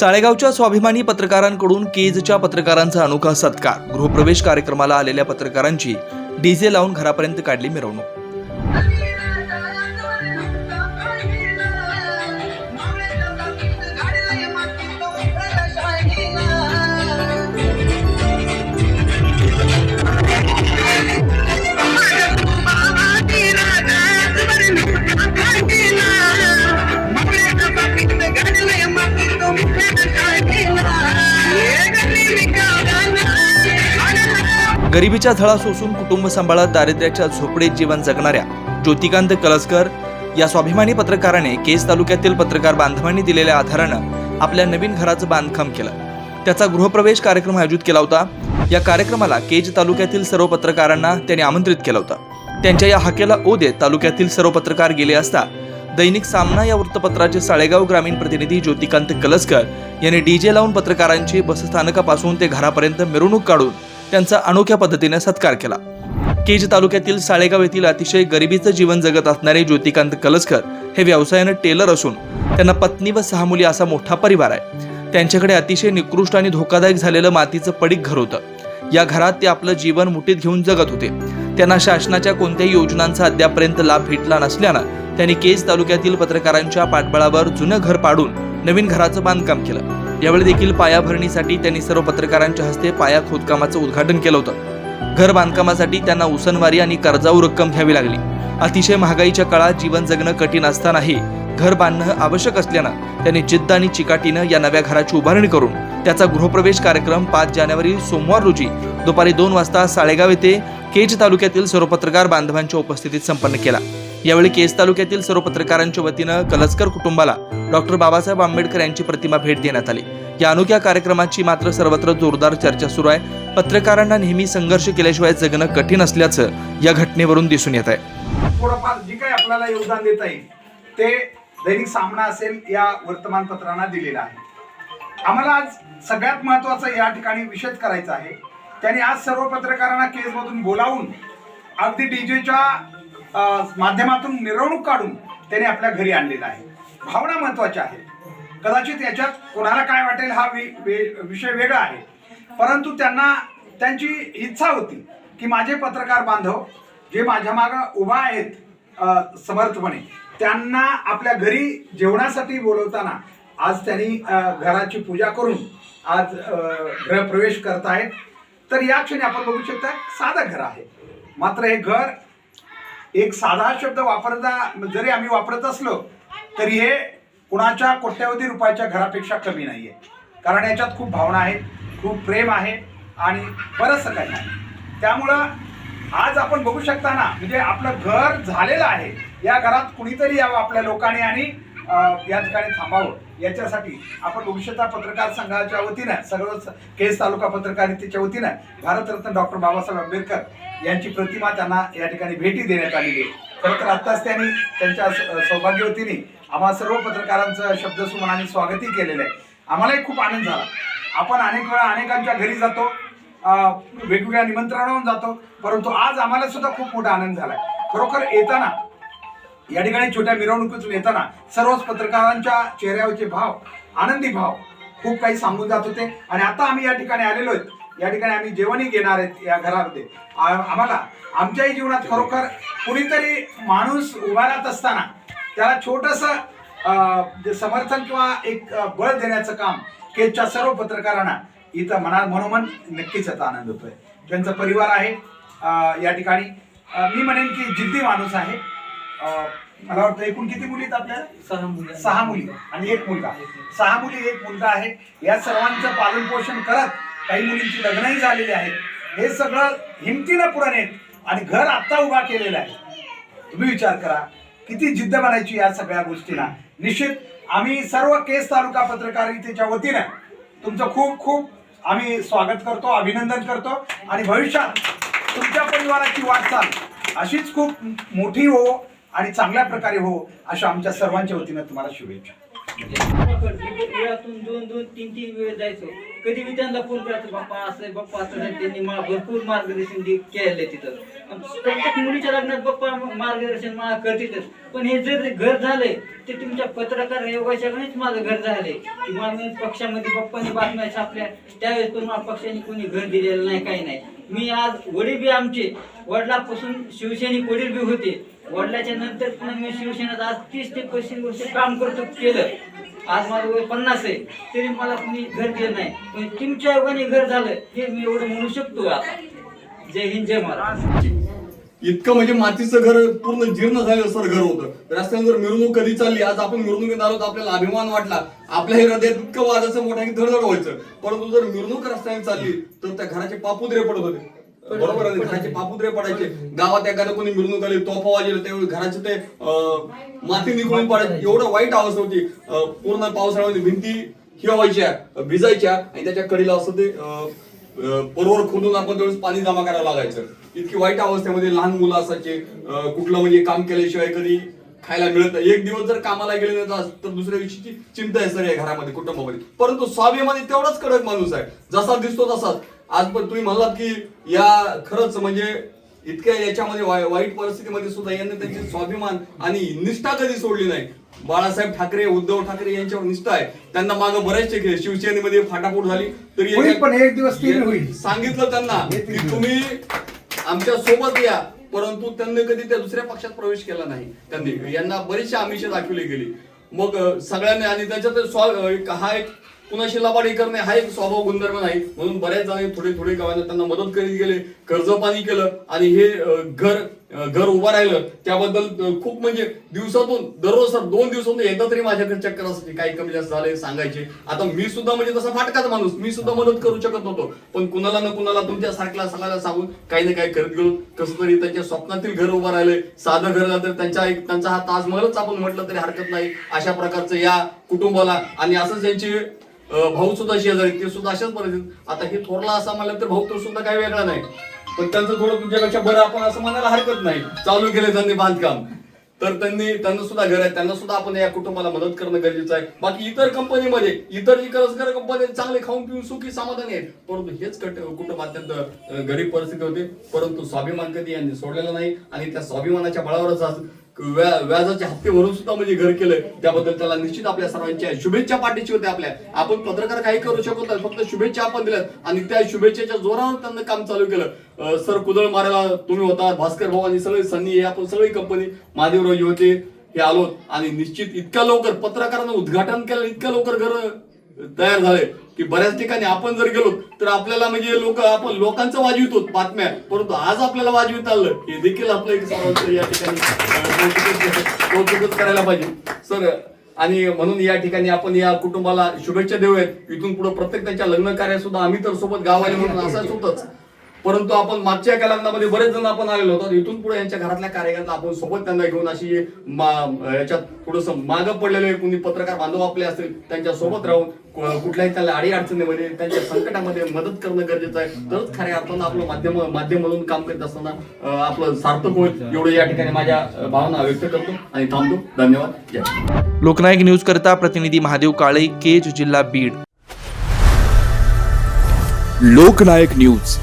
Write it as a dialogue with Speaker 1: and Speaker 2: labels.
Speaker 1: साळेगावच्या स्वाभिमानी पत्रकारांकडून केजच्या पत्रकारांचा अनोखा सत्कार. गृहप्रवेश कार्यक्रमाला आलेल्या पत्रकारांची डीजे लावून घरापर्यंत काढली मिरवणूक. गरिबीच्या झळा सोसून कुटुंब सांभाळत दारिद्र्याच्या झोपडीत जीवन जगणाऱ्या ज्योतिकांत कलसकर या स्वाभिमानी पत्रकाराने केस तालुक्यातील पत्रकार बांधवांनी दिलेल्या आधारानं आपल्या नवीन घराचं बांधकाम केलं. त्याचा गृहप्रवेश कार्यक्रम आयोजित केला होता. या कार्यक्रमाला केज तालुक्यातील सर्व पत्रकारांना त्यांनी आमंत्रित केलं होतं. त्यांच्या या हाकेला ओ देत तालुक्यातील सर्व पत्रकार गेले असता दैनिक सामना या वृत्तपत्राचे साळेगाव ग्रामीण प्रतिनिधी ज्योतिकांत कलसकर यांनी डीजे लावून पत्रकारांची बसस्थानकापासून ते घरापर्यंत मिरवणूक काढून त्यांचा अनोख्या पद्धतीने सत्कार केला. केज तालुक्यातील साळेगाव येथील अतिशय गरिबीचं जीवन जगत असणारे ज्योतिकांत कलसकर हे व्यवसायानं टेलर असून त्यांना पत्नी व सहा मुली असा मोठा परिवार आहे. त्यांच्याकडे अतिशय निकृष्ट आणि धोकादायक झालेलं मातीचं पडीक घर होतं. या घरात ते आपलं जीवन मुठीत घेऊन जगत होते. त्यांना शासनाच्या कोणत्याही योजनांचा अद्यापर्यंत लाभ भेटला नसल्यानं त्यांनी केज तालुक्यातील पत्रकारांच्या पाठबळावर जुनं घर पाडून नवीन घराचं बांधकाम केलं. यावेळी देखील पायाभरणीसाठी त्यांनी सर्व पत्रकारांच्या हस्ते पाया खोदकामाचं उद्घाटन केलं होतं. घर बांधकामासाठी त्यांना उसनवारी आणि कर्जाऊ रक्कम घ्यावी लागली. अतिशय महागाईच्या काळात जीवन जगणं कठीण असतानाही घर बांधणं आवश्यक असल्यानं त्यांनी जिद्द आणि चिकाटीनं या नव्या घराची उभारणी करून त्याचा गृहप्रवेश कार्यक्रम पाच जानेवारी सोमवार रोजी दुपारी दोन वाजता साळेगाव येथे केज तालुक्यातील सर्व पत्रकार बांधवांच्या उपस्थितीत संपन्न केला. यावेळी केज तालुक्यातील सर्व पत्रकारांच्या वतीनं कलसकर कुटुंबाला डॉक्टर बाबासाहेब आंबेडकर यांची प्रतिमा भेट देण्यात आली. या अनोख्या कार्यक्रमाची मात्र सर्वत्र जोरदार चर्चा सुरू आहे. पत्रकारांना नेहमी संघर्ष केल्याशिवाय जगणं कठीण असल्याचं या घटनेवरून दिसून येत आहे.
Speaker 2: थोडंफार जे काही आपल्याला योगदान देता येईल ते दैनिक सामना असेल या वर्तमानपत्रांना दिलेलं आहे. आम्हाला आज सगळ्यात महत्वाचं या ठिकाणी विषय करायचा आहे. त्यांनी आज सर्व पत्रकारांना केसमधून बोलावून अगदी डीजेच्या माध्यमातून मिरवणूक काढून त्यांनी आपल्या घरी आणलेला आहे. भावना महत्त्वाच्या आहेत. कदाचित याच्यात कोणाला काय वाटेल हा वि- वे- विषय वेगळा आहे. परंतु त्यांना त्यांची इच्छा होती की माझे पत्रकार बांधव जे माझ्या मागं उभा आहेत समर्थपणे त्यांना आपल्या घरी जेवणासाठी बोलवताना आज त्यांनी घराची पूजा करून आज अ, गृहप्रवेश करतायत तर या क्षणी आपण बघू शकता साधं घर आहे. मात्र हे घर एक साधा शब्द वापरता जरी आम्ही वापरत असलो तरी हे कुणाच्या कोट्यवधी रुपयाच्या घरापेक्षा कमी नाही आहे कारण याच्यात खूप भावना आहेत खूप प्रेम आहे आणि बरंचसं काही आहे. त्यामुळं आज आपण बघू शकता ना म्हणजे आपलं घर झालेलं आहे. या घरात कुणीतरी यावं आपल्या लोकांनी आणि या ठिकाणी थांबावं. याच्यासाठी आपण बघू पत्रकार संघाच्या वतीनं सर्व केस तालुका पत्रकारितेच्या वतीनं भारतरत्न डॉक्टर बाबासाहेब आंबेडकर यांची प्रतिमा त्यांना या ठिकाणी भेटी देण्यात आलेली आहे. खरं तर आत्ताच त्यांनी त्यांच्या सौभाग्यवतीने आम्हा सर्व पत्रकारांचं शब्दसुमनाने स्वागतही केलेलं आहे. आम्हालाही खूप आनंद झाला. आपण अनेक वेळा अनेकांच्या घरी जातो वेगवेगळ्या निमंत्रणावरून जातो परंतु आज आम्हाला सुद्धा खूप मोठा आनंद झाला खरोखर येताना या ठिकाणी छोट्या मिरवणुकीतून येताना सर्वच पत्रकारांच्या चेहऱ्यावरचे भाव आनंदी भाव खूप काही सांगून जात होते. आणि आता आम्ही या ठिकाणी आलेलो आहेत. या ठिकाणी आम्ही जेवणही घेणार आहेत या घरामध्ये. आम्हाला आमच्याही जीवनात खरोखर कुणीतरी माणूस उभा राहत असताना त्याला छोटस समर्थन किंवा एक बळ देण्याचं काम केजच्या सर्व पत्रकारांना इथं मना मनोमन नक्कीच आता आनंद होतोय. त्यांचा परिवार आहे या ठिकाणी मी म्हणेन की जिद्दी माणूस आहे. मला वाटतं एकूण किती मुली आहेत आपल्याला
Speaker 3: सहा मुली.
Speaker 2: सहा मुली आणि एक मुलगा. सहा मुली एक मुलगा आहे. या सर्वांचं पालन पोषण करत काही मुलींची लग्नही झालेली आहेत. हे सगळं हिमतीनं पुढे नेत आणि घर आत्ता उभा केलेलं आहे. तुम्ही विचार करा किती जिद्द बनायची या सगळ्या गोष्टीला निश्चित आम्ही सर्व केस तालुका पत्रकारितेच्या वतीनं तुमचं खूप खूप आम्ही स्वागत करतो अभिनंदन करतो आणि भविष्यात तुमच्या परिवाराची वाटचाल अशीच खूप मोठी हो आणि चांगल्या प्रकारे हो अशा आमच्या सर्वांच्या वतीनं तुम्हाला शुभेच्छा.
Speaker 3: वेळातून दोन दोन तीन तीन वेळ जायचो कधी मी त्यांना फोन करायचो बाप्पा असं बाप्पा असं त्यांनी मला भरपूर मार्गदर्शन केलं तिथं प्रत्येक मुलीच्या लग्नात बाप्पा मार्गदर्शन मला करतीतच पण हे जर घर झालंय ते तुमच्या पत्रकार योगाच्याकडेच माझं घर झालंय. की मला मी पक्षामध्ये बाप्पाने बातम्या छापल्या त्यावेळेस पण मला पक्षाने कोणी घर दिलेलं नाही काही नाही. मी आज वडील बी आमचे. वडिलापासून शिवसैनिक वडील बी होते. वडिलाच्या नंतर पण मी शिवसेनेत आज तीस ते पस्तीस वर्ष काम करतो केलं. आज माझं वय पन्नास आहे. तरी मला कुणी घर दिलं नाही. पण तुमच्या योगाने घर झालं हे मी एवढं म्हणू शकतो आता जय हिंद जय महाराज
Speaker 4: इतकं म्हणजे मातीचं घर पूर्ण जीर्ण झालेलं सर घर होतं. रस्त्यांवर जर मिरवणूक कधी चालली आज आपण मिरवणुकीत आलो तर आपल्याला अभिमान वाटला. आपल्या हृदयात इतकं वाजायचं मोठं की धडधड व्हायचं. परंतु जर मिरवणूक रस्त्याने चालली तर त्या घराचे पापुद्रे पडत होते. बरोबर आहे घराचे पापुद्रे पडायचे. गावात एखादं कोणी मिरवणूक आली तोफा वाजले त्यावेळी घराचे ते माती निघून पडायची एवढं वाईट अवस्था होती. पूर्ण पावसाळ्यामध्ये भिंती हे व्हायच्या भिजायच्या आणि त्याच्या कडीला असं ते बरोबर खोदून आपण त्यावेळेस पाणी जमा करायला लागायचं. इतकी वाईट अवस्थेमध्ये लहान मुलं असायचे. कुठलं म्हणजे काम केल्याशिवाय कधी खायला मिळत नाही. एक दिवस जर कामाला गेले नाही तर- तर दुसऱ्या दिवशीची चिंता आहे सर या घरामध्ये कुटुंबामध्ये. परंतु स्वाभिमानी तेवढाच कडक माणूस आहे. जसा दिसतो तसाच. आज पण तुम्ही म्हणलात की या खरंच म्हणजे इतक्या याच्यामध्ये वाई- वाईट परिस्थितीमध्ये सुद्धा यांनी त्यांचे स्वाभिमान आणि निष्ठा कधी सोडली नाही. बाळासाहेब ठाकरे उद्धव ठाकरे यांच्यावर निष्ठा आहे. त्यांना मागं बरेचसे शिवसेनेमध्ये फाटाफूट झाली. तरी
Speaker 2: पण एक दिवस
Speaker 4: सांगितलं त्यांना की तुम्ही आमच्यासोबत या. परंतु त्यांनी कधी त्या दुसऱ्या पक्षात प्रवेश केला नाही. त्यांनी यांना बरीचशी आमिष दाखवली गेली. मग सगळ्यांनी आणि त्याच्यात हा एक कुणाशी लबाडी करणे हा एक स्वभाव गुणधर्म नाही. म्हणून बऱ्याच जणांनी थोडे थोडे गावांना त्यांना मदत करीत गेले कर्ज पाणी केलं आणि हे घर घर उभं राहिलं. त्याबद्दल खूप म्हणजे दिवसातून दररोज सर दोन दिवसातून एकदा तरी माझ्याकडे चक्कर असायची काही कमी जास्त झाले सांगायचे. आता मी सुद्धा म्हणजे तसा फाटकाच माणूस. मी सुद्धा मदत करू शकत नव्हतो. पण कुणाला ना कुणाला तुमच्या सारख्याला सगळ्याला सांगून काही ना काही करत गेलो. कसं तरी त्यांच्या स्वप्नातील घर उभं राहिले साधं घर तर त्यांच्या एक त्यांचा हा ताजमहलच आपण म्हटलं तरी हरकत नाही. अशा प्रकारचं या कुटुंबाला आणि असंच यांची भाऊ सुद्धा शेजारी ते सुद्धा अशाच परिस्थितीत. आता हे थोरला असा म्हणलं तर भाऊ तो सुद्धा काही वेगळा नाही. पण त्यांचं थोडं तुमच्यापेक्षा बरं आपण असं म्हणायला हरकत नाही. चालू केलं त्यांनी बांधकाम. तर त्यांनी त्यांना सुद्धा घर आहे त्यांना सुद्धा आपण या कुटुंबाला मदत करणं गरजेचं आहे. बाकी इतर कंपनीमध्ये इतर जी कंपनी चांगले खाऊन पिऊन सुखी समाधानी आहेत. परंतु हेच कट कुटुंब अत्यंत गरीब परिस्थिती होते. परंतु स्वाभिमान कधी यांनी सोडलेला नाही आणि त्या स्वाभिमानाच्या बळावरच व्याजाचे हप्ते भरून सुद्धा म्हणजे घर केलं. त्याबद्दल त्याला निश्चित आपल्या सर्वांच्या शुभेच्छा पाठीची होत्या आपल्या. आपण पत्रकार काही करू शकत नाही फक्त शुभेच्छा आपण दिल्यात. आणि त्या शुभेच्छेच्या जोरावर त्यांना काम चालू केलं. सर कुदळ मारायला तुम्ही होता भास्कर भाऊ सगळे सन्नी आपण सगळी कंपनी महादेवराव होते हे आलो. आणि निश्चित इतक्या लवकर पत्रकारांना उद्घाटन केलं इतक्या लवकर घर तयार झाले की बऱ्याच ठिकाणी आपण जर गेलो तर आपल्याला म्हणजे लोक आपण लोकांचं वाजवितो बातम्या. परंतु आज आपल्याला वाजवित आलं हे देखील आपलं एक सर्वांचं या ठिकाणी कौतुकच कौतुकच करायला पाहिजे. सर आणि म्हणून या ठिकाणी आपण या कुटुंबाला शुभेच्छा देऊयात. इथून पुढे प्रत्येक त्यांच्या लग्न कार्यात सुद्धा आम्ही तर सोबत गावाले म्हणून असाच होतच परंतु आपण मागच्या एका लग्नामध्ये बरेच जण आपण आलेलो होतो. इथून पुढे यांच्या घरातल्या कार्यकर्ता आपण सोबत त्यांना घेऊन अशी याच्यात थोडस मागं पडलेले कोणी पत्रकार बांधव आपले असतील त्यांच्यासोबत राहून कुठल्याही त्याला अडी अडचणीमध्ये त्यांच्या संकटामध्ये मदत करणं गरजेचं आहे. तरच खऱ्या अर्थानं आपलं माध्यम माध्यम म्हणून काम करत असताना आपलं सार्थक होईल. एवढं या ठिकाणी माझ्या भावना व्यक्त करतो आणि थांबतो. धन्यवाद. जय
Speaker 1: लोकनायक न्यूज करता प्रतिनिधी महादेव काळे केज जिल्हा बीड.
Speaker 5: लोकनायक न्यूज.